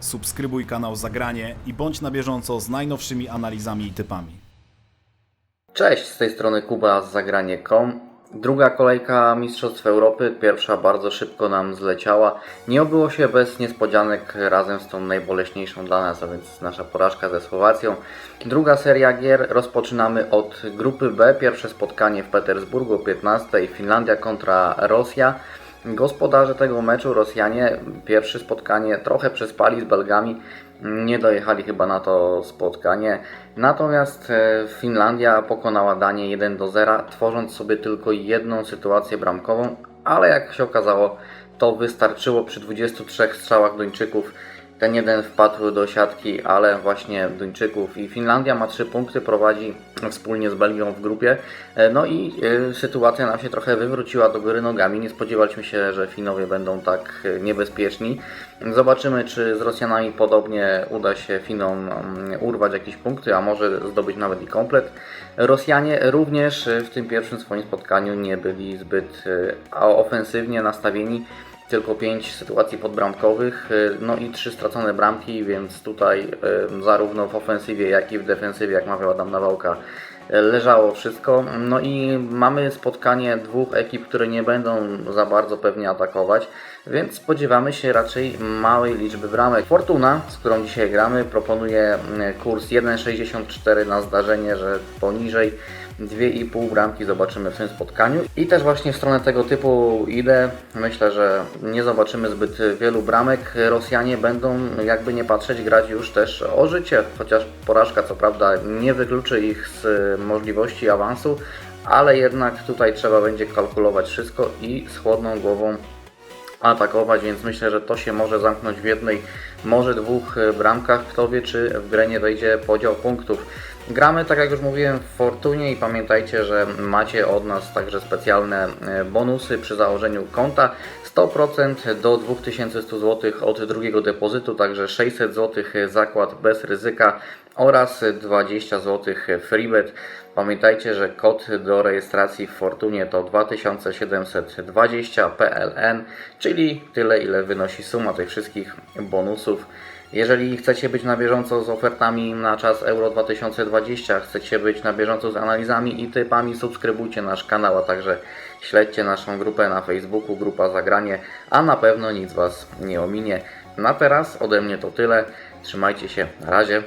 subskrybuj kanał Zagranie i bądź na bieżąco z najnowszymi analizami i typami. Cześć, z tej strony Kuba z zagranie.com. Druga kolejka Mistrzostw Europy, pierwsza bardzo szybko nam zleciała. Nie obyło się bez niespodzianek razem z tą najboleśniejszą dla nas, a więc nasza porażka ze Słowacją. Druga seria gier rozpoczynamy od grupy B. Pierwsze spotkanie w Petersburgu o 15. Finlandia kontra Rosja. Gospodarze tego meczu, Rosjanie, pierwsze spotkanie trochę przespali z Belgami, nie dojechali chyba na to spotkanie. Natomiast e, Finlandia pokonała Danię 1 do 0, tworząc sobie tylko jedną sytuację bramkową, ale jak się okazało, to wystarczyło przy 23 strzałach Duńczyków. Ten jeden wpadł do siatki, ale właśnie Duńczyków i Finlandia ma 3 punkty, prowadzi wspólnie z Belgią w grupie. E, No i e, sytuacja nam się trochę wywróciła do góry nogami. Nie spodziewaliśmy się, że Finowie będą tak e, niebezpieczni. Zobaczymy, czy z Rosjanami podobnie uda się Finom mm, urwać jakieś punkty, a może zdobyć nawet i komplet. Rosjanie również w tym pierwszym swoim spotkaniu nie byli zbyt ofensywnie nastawieni tylko 5 sytuacji podbramkowych, y, no i 3 stracone bramki, więc tutaj zarówno w ofensywie, jak i w defensywie, jak mawiał Adam Nawałka, y, leżało wszystko. No i mamy spotkanie dwóch ekip, które nie będą za bardzo pewnie atakować, więc spodziewamy się raczej małej liczby bramek. Fortuna, z którą dzisiaj gramy, proponuje y, kurs 1,64 na zdarzenie, że poniżej 2,5 bramki zobaczymy w tym spotkaniu. I też właśnie w stronę tego typu idę. Myślę, że nie zobaczymy zbyt wielu bramek. Rosjanie będą, jakby nie patrzeć, grać już też o życie. Chociaż porażka, co prawda, nie wykluczy ich z możliwości awansu, ale jednak tutaj trzeba będzie kalkulować wszystko i z chłodną głową atakować, więc myślę, że to się może zamknąć w jednej, może dwóch bramkach. Kto wie, czy w grę nie wejdzie podział punktów. Gramy, tak jak już mówiłem, w Fortunie i pamiętajcie, że macie od nas także specjalne e, bonusy przy założeniu konta. 100% do 2100 zł od drugiego depozytu, także 600 zł zakład bez ryzyka oraz 20 zł freebet. Pamiętajcie, że kod do rejestracji w Fortunie to 2720 PLN, czyli tyle ile wynosi suma tych wszystkich bonusów. Jeżeli chcecie być na bieżąco z ofertami na czas Euro 2020, chcecie być na bieżąco z analizami i typami, subskrybujcie nasz kanał, a także śledźcie naszą grupę na Facebooku, grupa Zagranie, a na pewno nic Was nie ominie. Na teraz ode mnie to tyle. Trzymajcie się, na razie.